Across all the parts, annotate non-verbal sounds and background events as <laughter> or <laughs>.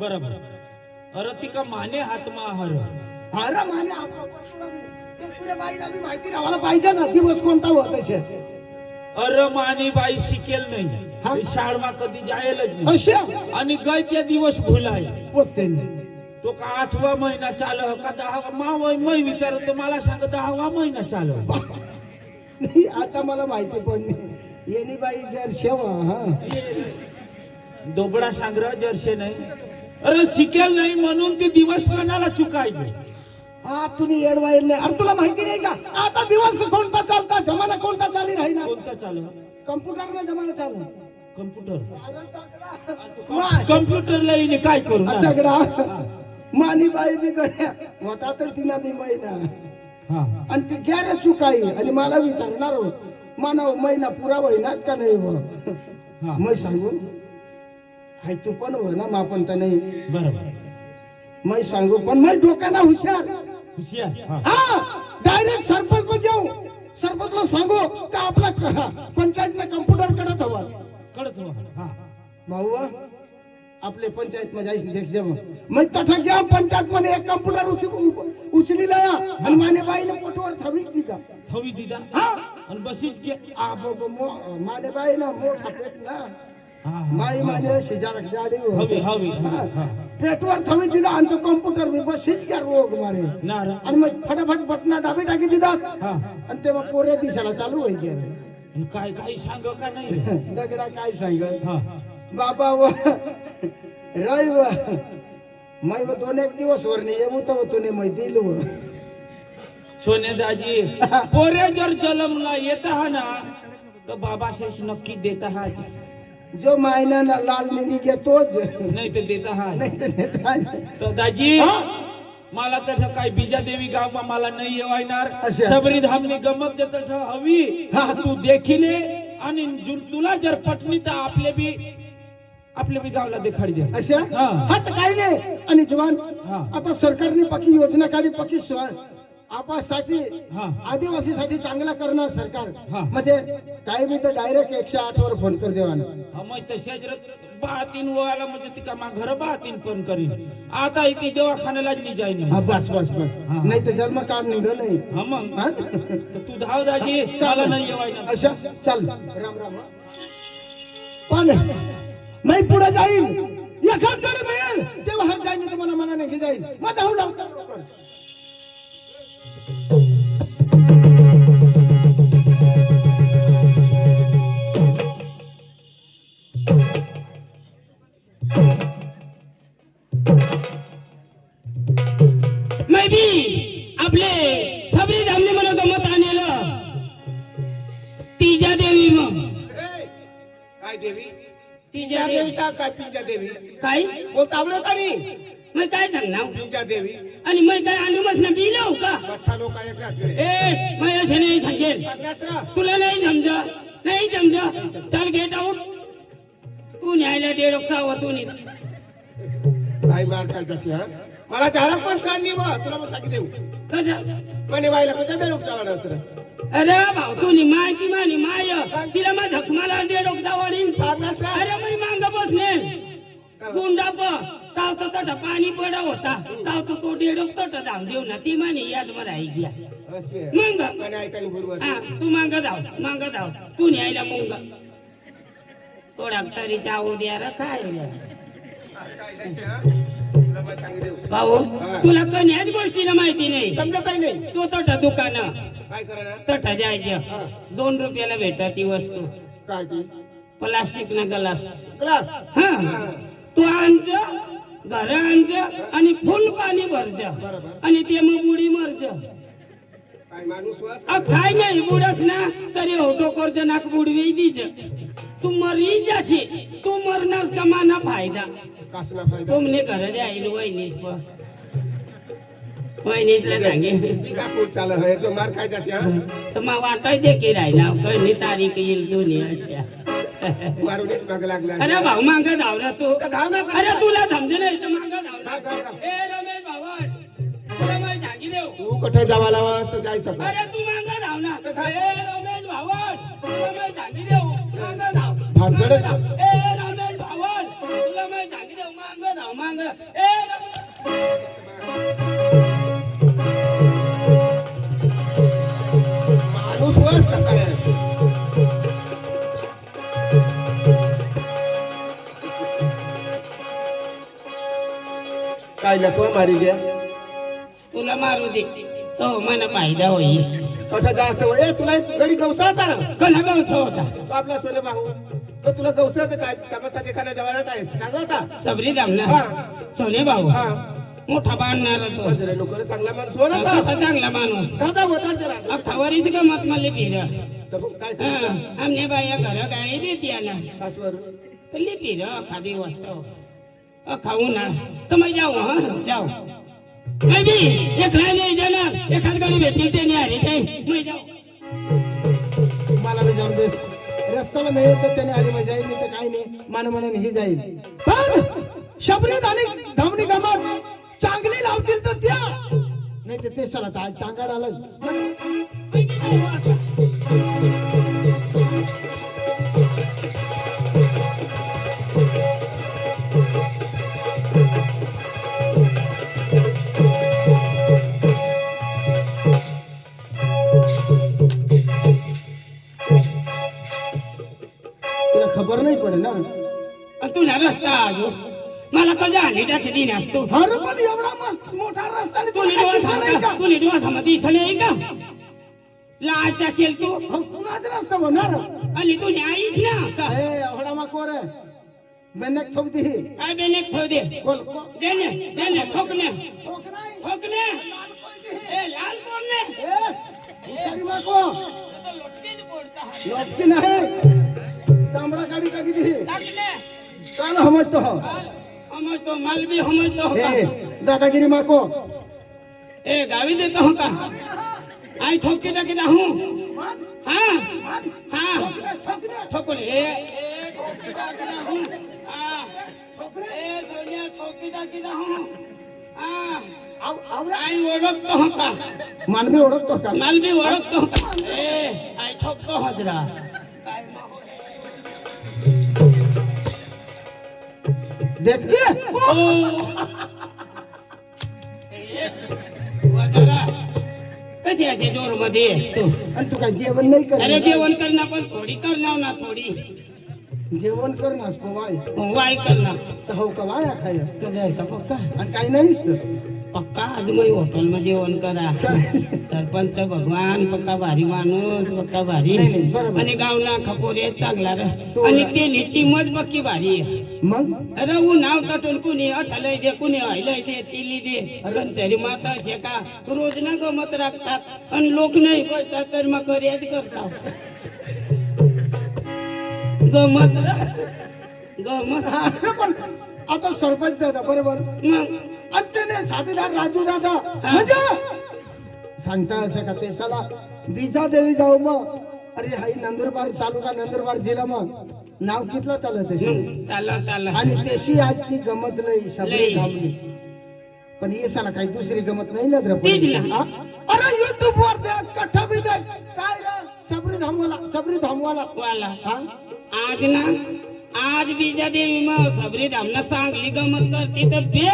बरोबर अरे ती का माने हातमा हर? अरे माने पुढे बाईला माहिती राहायला पाहिजे ना दिवस कोणता होत असे अरे माने बाई शिकेल हा? नाही शाळमा कधी जायलच नाही. आणि गय त्या दिवस भुलाय. तो का आठवा महिना चालव का दहावा? मावय मै विचारत मला सांग दहावा महिना चालव. नाही आता मला माहिती पडली येणी बाई जर शेवा हा. दोबडा सांगर जरशे नाही. अरे शिकेल नाही म्हणून ते दिवस कोणाला चुकायचे. हा तुम्ही येडवाईल नाही. अरे तुला माहिती नाही का? आता दिवस कोणता चालता? जमाना कोणता चाली राही ना कोणता चालव कम्प्युटर में जमाना चालू. कम्प्युटर. माय, कम्प्युटरला येणे काय करू? ना? दगडा मानी बाई बी गड्या होता तर तिना बी महिना. हा. आणि ती गॅर चुकाई. आणि मला विचारणार हो, मानव महिना पुरा होईनात का नाही हो? हा. मै सांगू. हाय तू पण हो ना मापन तर नाही. बरोबर. मै सांगू पण मै डोक्याना हुशार. हुशियार हा. डायरेक्ट सरपंच मध्ये जाऊ सरपंचला सांगू का आपला क- पंचायत में कम्प्युटर करत हवा कळत हो. हा. भाऊ आपले पंचायत मध्ये देख जेव मैं तठा गया पंचायत मध्ये एक कम्प्युटर उच, उच- उचली लाया आणि माने बाईने पोटवर थवी दिला थवी दिदा हा. आणि बसीच गे आ, ब- ब- मो- माने बाई ना मोठा पेट ना. माई माने जाडी हो. हवी हवी पेटवर थवी दिला आणि तो कम्प्युटर मी बसीच घ्या रोग मारे. आणि मग फटाफट बटना डाबे टाकी दितात हा. आणि तेव्हा पोरे दिसायला चालू होई गेलं. काय काही सांग का नाही? <laughs> दगडा काय सांग हा. बाबा व रय व मै व दोन एक दिवस वर नाही येऊ तर तुने मै दिलो. सोने दाजी <laughs> पोरे जर जलमला येत हा ना तर बाबा शेष नक्की देत हा. जो मायना लाल निधी घेतोच नाही तर देत हा नाही तर नेता तर दाजी हा? मला तसं काय बिजा देवी गाव मला नाही येवायणार अच्छा. सबरी धामनी गमत जर तसं हवी हा. तू देखिले आणि जर तुला जर पटली तर आपले बी आपले बी गावला देखाडी दे अशा हा. हा तर काही नाही आणि जवान हा. आता सरकारने पक्की योजना काढली पक्की स्व- आपासाठी. आदिवासीसाठी चांगला करणार सरकार. म्हणजे काही बी तर डायरेक्ट एकशे आठ वर फोन कर देवा मग तशाच बातीन व्हायला म्हणजे तिका मा घर बातीन पण करीन. आता इथे दवाखान्याला नाही. जाईन बस बस बस. नाही तर जन्म काढ निघ नाही मग. तू धाव दाजी मला नाही येवायना अशा चल. राम राम. पण नाही पुढे जाईल. एखादकडे मिळेल. तेव्हा हर जाईल मला मनाने घे जाईल मग जाऊ लवकर काय देवी? पिंजा देवी. देवी सांग काय पिंजा देवी? काय? तावलं का नाही. मग काय सांगणार? पिंजा देवी. आणि मग काय आणूमच ना बिलो का? बठ्ठा लोक. ए मग असं नाही सांगेल. सगळ्यात तुला नाही समज नाही समज. चल गेट आउट तू न्यायला दे डोकसा तू नाही काय मार काय तशी हा? मला चारा पण सांग नाही बा. तुला मग सांगित देऊ. कसं म्हणे बाईला कसं ते लोक चालणार सर अरे भाऊ तू नि माय ती मानी माय. तिला मग झकमाला दे डोकसा वाढीन ना अरे मी मांग बसले गुंडा प तावतो तट पाणी पड होता. तावतो तो डेडोक तट जाऊन देऊ ना. ती म्हणे याद अशी आहे. मंग? हा तू मांग जाऊ मांग जाऊ. तू न्यायला मुंग? थोडा तरी जाऊ द्या रे काय रे. हा? भाऊ तुला कन्याच गोष्टीला माहिती नाही. समजत आहे नाही. तो तट दुकान. काय करा तट जायचं दोन रुपयाला भेटत ती वस्तू. काय ती? प्लास्टिक ना गलास. क्लास हा. तू आणज घर आणज आणि फुल पाणी भरज बरोबर. आणि ते मग बुडी मरज काय माणूस वास अ, काय नाही बुडस ना तरी होतो करज नाक बुडवी दीज तू मरी जाशी तू मरनास कमाना फायदा कासना फायदा तुमने घर जाईल वहिनीस प वहिनीसला सांगे ती का कोण चालू आहे तो मार काय तशी हा तर मग वाटाय की एक माग लागला? अरे भाऊ मांग धाव ना तू. तर धाव ना अरे तुला समजे नाही तर मांग धाव ना. धाव, धाव, धाव. ए रमेश भावड तुला माहिती सांगी देऊ तू कुठे जावा लावा तर जाय सका अरे तू मांग धाव ना. ए रमेश भावड तुला माहिती सांगी देऊ मांग धाव. भानगडच मागं धाव. ए काय लकवा मारी गया तुला मारू दे. तो मला फायदा होईल. कसा जास्त वय ए, तुला एक गडी गवसा होता ना? कोणा गावचा होता. तो आपला सोने भाऊ. तो तुला गवसा होता काय? तमासा देखाना जवाना काय सांगा होता. सबरी दामना हा. सोने भाऊ. हा. मोठा बांधणार तो. बजरे लोक चांगला माणूस हो ना? मोठा चांगला माणूस. दादा होता त्याला. अख्खावरीच गमत मला फिर. तर मग काय? आमने बाया घर गाय देते आला फिर अख्खा दिवस तो अख्खा उन्हाळा तर मग जाऊ हा? जाऊ. मैं भी एकला नाही जाणार एखाद गाडी भेटली ते नाही आली ते मग जाऊ. मला बी जाऊन देस रस्त्याला मिळेल तर त्याने आली मजा येईल नाही तर काही नाही. मान मनाने ही जाईल. पण शबरीत आणि धामणी गमत चांगली लावतील तर त्या. नाही तर ते सला आज टांगाड आला मला कधी आली टाकी दिन असतो अरे पण एवढा मस्त मोठा रस्ता आणि तुला तुला काही दिसत नाही का तुला डोळ्यामध्ये दिसलं नाही का लाज टाकेल तू हो, कुणाचा रस्ता होणार आणि तुझी आईस ना का ए एवढा मा कोर मेहनत ठोक दी काय बेनेक ठेव दे कोण कोण दे ने दे ने ठोकने ठोक नाही ठोकने ए लाल कोण ने ए हुशारी मा को लोटकेच बोलता लटकी नाही चामडा काढी टाकी दी टाकने काल समजतो हो हमज तो माल भी हमज तो ए होता दादागिरी मा को ए गावी देतो हो का आई ठोके टाकी दा हूं हाँ हाँ ठोकले ए ए ठोके टाकी दा हूं हाँ ए सोनिया देख ये कशी असे जोरमध्ये तू? आणि तू काय जेवण नाही अरे कर जेवण करणार पण थोडी करणार ना थोडी. जेवण कर ना पोवाय वाय करणार. हो का वाया खायला? आणि काही नाहीच तर? पक्का आज मी हॉटेल मध्ये जेवण करा. सरपंच भगवान पक्का भारी माणूस पक्का भारी. आणि गावला खपोरे चांगला आणि ते टीमच बक्की भारी. मग? अरे ऊ नाव तटून कुणी अठलय दे कुणी हयलय दे तिली दे. रंचरी माता शेका रोज ना गमत राखतात आणि लोक नाही बसतात तर मग करियाच करतात. गमत गमत. आता सरपंच दादा बरोबर? त्याने साथीदार राजू दादा म्हणजे? सांगता असं का ते साला? दिजा देवी जाऊ मग. अरे हाई नंदुरबार तालुका नंदुरबार जिल्हा मग. नाव कितलं चालत आहे चाला चाला आणि देशी आजची गमत लई शबरी. थांबली. पण ये साला काही दुसरी गमत नाही ना. द्रपडी अरे युट्यूब वर कट्टा बी काय रे? शबरी धामवाला शबरी धामवाला. वाला. हा? आज ना आज बीजा देवी मग सबरी धामना चांगली गमत करते तर बे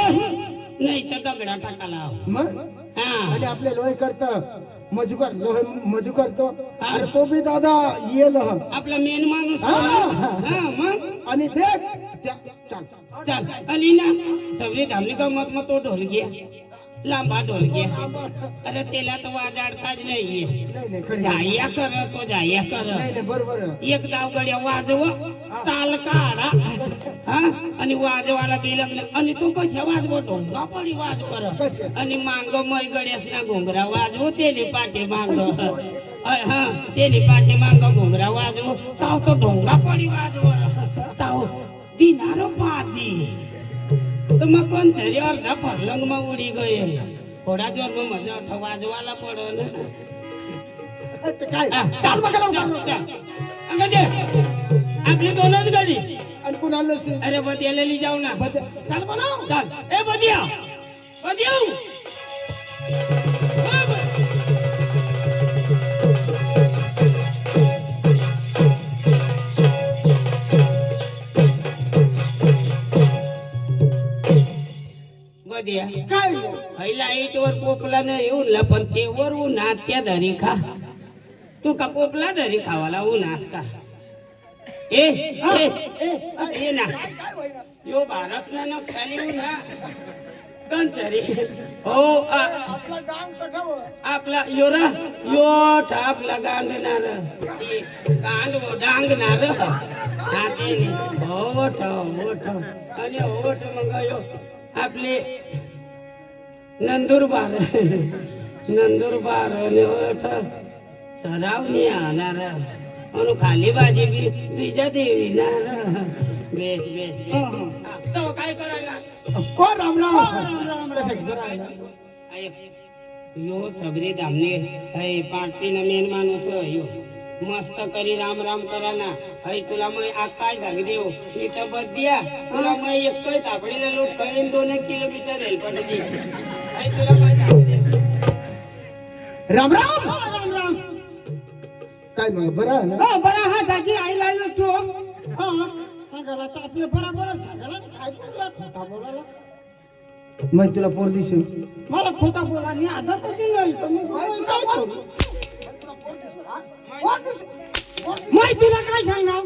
नाही तर दगडा टाकाला मग? हा. आणि आपले लोहे करत. मजुकर लोहे मजू करतो. अरे तो बी दादा येल. आपला मेन माणूस मग? आणि देख चाल. चाल. आणि ना सबरी धामनी गमत मग तो ढोल गया लांबा ढोल गया अरे त्याला तर वाजाडताच नाहीये. नाही नाही खरी. नाही जाया कर तो जाया कर. नाही बरोबर. एक दावगड्या वाजव ताल काढा. हा? आणि वाजवाला बी लग्न आणि तू कशा वाजव ढोंगा पडी वाज कर? आणि मांग मै गड्यास ना घोंगरा वाजव तेने पाठी मांग. हा तेने पाठी मांग घोंगरा वाजव. ताव तो ढोंगा पडी वाजव ताव दिनार पादी. तर मग कोण तरी अर्धा फरलंग मग उडी गये थोडा जोर मग मजा वाजवाला पडन ते काय हा, चाल बघा चाल, लवकर. चाल. अंगद ये. आपली दोनच गाडी आणि कुणाला नसेल? अरे बदियालेली जाऊ ना बदल. चाल पद्या काय हई लाइट वर पोपला न येऊन पण ते वर उन्हात त्या धरी खा तू का पोपला धरी खावाला उन्हास का ए ए, ए, ये ना यो भारत ना नक्षाली उन्हा कंचरी हो आ, आपला डांग कठावर आपला यो रा यो ठा आपला गांडणार ते गांड वो डांगणार हा ते नाही. ओठ ओठ आणि ओठ मग यो आपले नंदुरबार नंदुरबार आणि ओठ सरावनी आणार. म्हणून खाली भाजी बी बीजा देवी नार बेस बेस बेस. तो काय करायला? को राम राम? राम राम कशाक जरा आहे ना? आय, यो सबरी धामणे. हय पार्टीना मेन माणूस यो. मस्त करी राम राम करा ना. हय तुला मग आ काय सांग देऊ मी तर बद दिया तुला मग एकटोय तापडीला लोक करेन दोन एक किलोमीटर हेल पण तुला काय सांग राम राम राम! राम काय मग बरं ना? हा बरा हा दाजी आईला येतो हा सांगायला तर आपले बरोबरच सांगायला ना काय बोलला खोटा बोलायला मग तुला पोर दिसेल. मला खोटा बोला आणि आदतच नाही तर मग काय करू? मैं तुला काय सांगणार?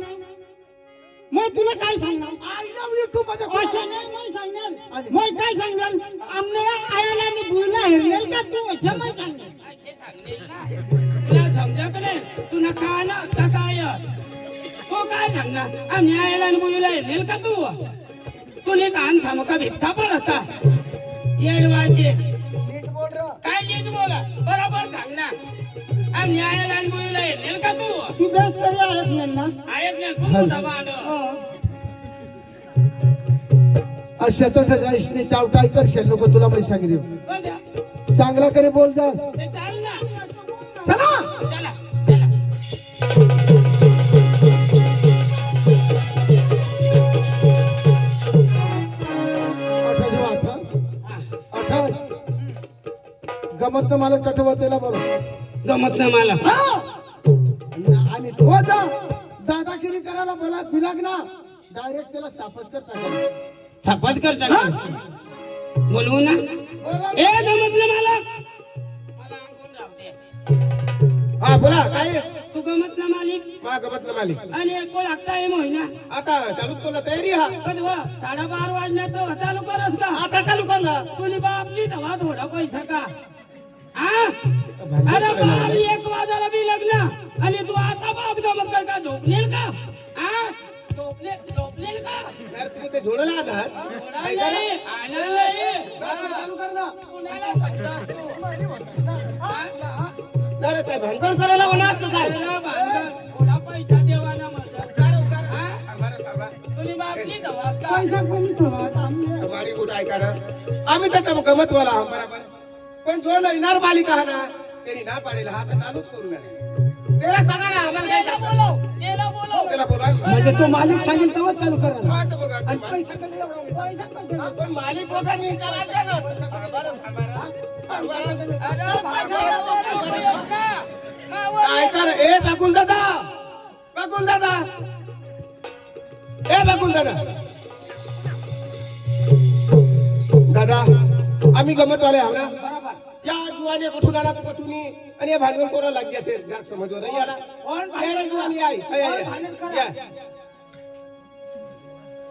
मैं तुला काय सांगणार? आय लव्ह यू टू मध्ये असं नाही मैं सांगणार. मैं काय सांगणार? आमने आयाला आणि भुईला हेरलेल का तू? असं मैं सांगणार. का? तुला समजा का नाही? तुला काय ना का काय? तो काय सांगणार? आम्ही आयला आणि येईल का तू? तुला कान थांब का भित्ता पण होता येडवाचे. नीट बोल रे. काय नीट बोला? बरोबर सांग ना. आम्ही आयला आणि मुलीला येईल का तू? तू बेस करी आहेत ना ऐक ना खूप मोठा भांड. अशा तर जायशने चाव काय करशील नको तुला मी सांगितलं बघा, चांगला करे बोल जा. ते चाल ना. चला. चला चला. अठरा जेव्हा अठरा हा, अठरा गमत तर मला कठवतेला बरं. गमत ना मला. आणि तो जा दादागिरी करायला बोला दिलाग ना. डायरेक्ट त्याला सापच कर टाकायला. सपाट करता का बोलवू ना. ए गमत ना मला. मला हा बोला काय? तू गमत ना मालिक. मा गमत ना मालिक. आणि कोण हक्का आहे महिना? आता चालू तुला तयारी हा. साडेबार वाजण्यात चालू करस का? आता चालू कर ना. तुली बापली दवा थोडा पैसा का? अरे बार एक वाजायला बी लग्न आणि तू आता बाप गमत कर का? झोपलेल का? आ? झोपले झोपलेल का? यार तुम्ही ते झोडला आता थोडा नाही, आणायला ये. चालू कर ना. कुणाला फटकास तू? अरे काय भानगड करायला होणार असतं काय? भांडण, पैसा देवाना म्हणतात. हा? पैसा कोणी आम्ही ऐका ना आम्ही त्याचा गमत वाला हा बरोबर? पण जो येणार मालिका हा ना त्यांनी ना पाडेल हा तर चालूच करू नये त्याला सांगा ना आम्हाला काय सांगा त्याला. म्हणजे तो मालिक सांगेल तेव्हाच चालू हा, तर मा- पैसा कधी एवढा? पैसा कधी एवढा? पण मालिक लोकांनी विचारायचं ना थांबा रे, थांबा रे. थांबा रे. अरे भांडण बोलव का? मावळ ऐका रे, ए बकुल दादा बकुल दादा ए बकुल दादा दादा आम्ही गमत वाले आहो ना? या जुवानी कुठून आला? कुठून आणि या भांडवल कोणा लागली असेल? जरा समजवर रे जुवानी.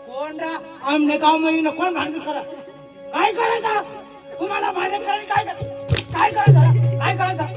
कोण रा? आमने गावमध्ये कोण भांडण करा? काय करायचं? तुम्हाला भांडण करायला काय करा